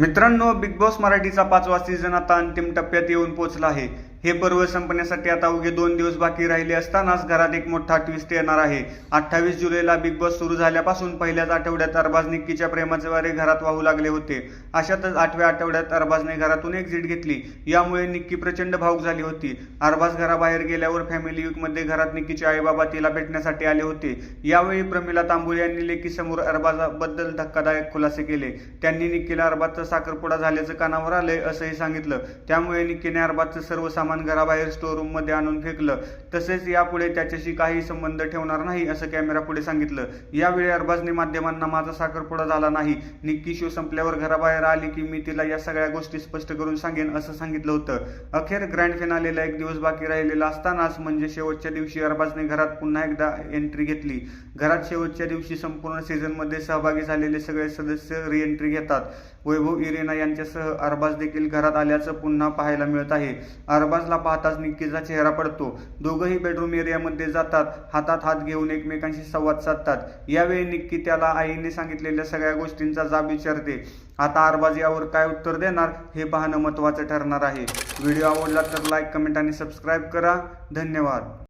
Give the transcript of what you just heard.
मित्रांनो big boss मराठीचा पाचवा सीझन आता अंतिम टप्प्यात येऊन पोहोचला आहे. हे पर्व संपण्यासाठी आता अवघे दोन दिवस बाकी राहिले असतानाच घरात एक मोठा ट्विस्ट येणार आहे. अठ्ठावीस जुलैला बिग बॉस सुरू झाल्यापासून पहिल्याच आठवड्यात अरबाज निक्कीच्या प्रेमाचे वारे घरात वाहू लागले होते. अशातच आठव्या आठवड्यात अरबाजने घरातून एक्झिट घेतली. यामुळे निक्की प्रचंड भावूक झाली होती. अरबाज घराबाहेर गेल्यावर फॅमिली वीकमध्ये घरात निक्कीचे आईबाबा तिला भेटण्यासाठी आले होते. यावेळी प्रमिला तांबुळे यांनी लेकीसमोर अरबाजाबद्दल धक्कादायक खुलासे केले. त्यांनी निक्कीला अरबाजचा साखरपुडा झाल्याचं कानावर आलंय असंही सांगितलं. त्यामुळे निक्कीने अरबाजचं सर्व सामान घराबाहेर स्टोरमध्ये आणून फेकलं. तसेच यापुढे त्याच्याशी काही संबंध ठेवणार नाही असं कॅमेरा पुढे सांगितलं. यावेळी अरबाजने माध्यमांना माझा साखरपुडा झाला नाही. निक्की शो संपल्यावर घराबाहेर आली की मी तिला या सगळ्या गोष्टी स्पष्ट करून सांगेन असं सांगितलं होतं. अखेर ग्रँड फिनालेला एक दिवस बाकी राहिलेला असतानाच म्हणजे शेवटच्या दिवशी अरबाजने घरात पुन्हा एकदा एंट्री घेतली. घरात शेवटच्या दिवशी संपूर्ण सीझनमध्ये सहभागी झालेले सगळे सदस्य री एंट्री घेतात. वैभव इरेना यांच्यासह अरबाज देखील घरात आल्याचं पुन्हा पाहायला मिळत आहे. अरबाजला पाहताच निक्कीचा चेहरा पडतो. दोघंही बेडरूम एरियामध्ये जातात. हातात हात घेऊन एकमेकांशी संवाद साधतात. यावेळी निक्की त्याला आईने सांगितलेल्या सगळ्या गोष्टींचा जाब विचारते. आता अरबाज यावर काय उत्तर देणार हे पाहणं महत्त्वाचं ठरणार आहे. व्हिडिओ आवडला तर लाईक कमेंट आणि सबस्क्राईब करा. धन्यवाद.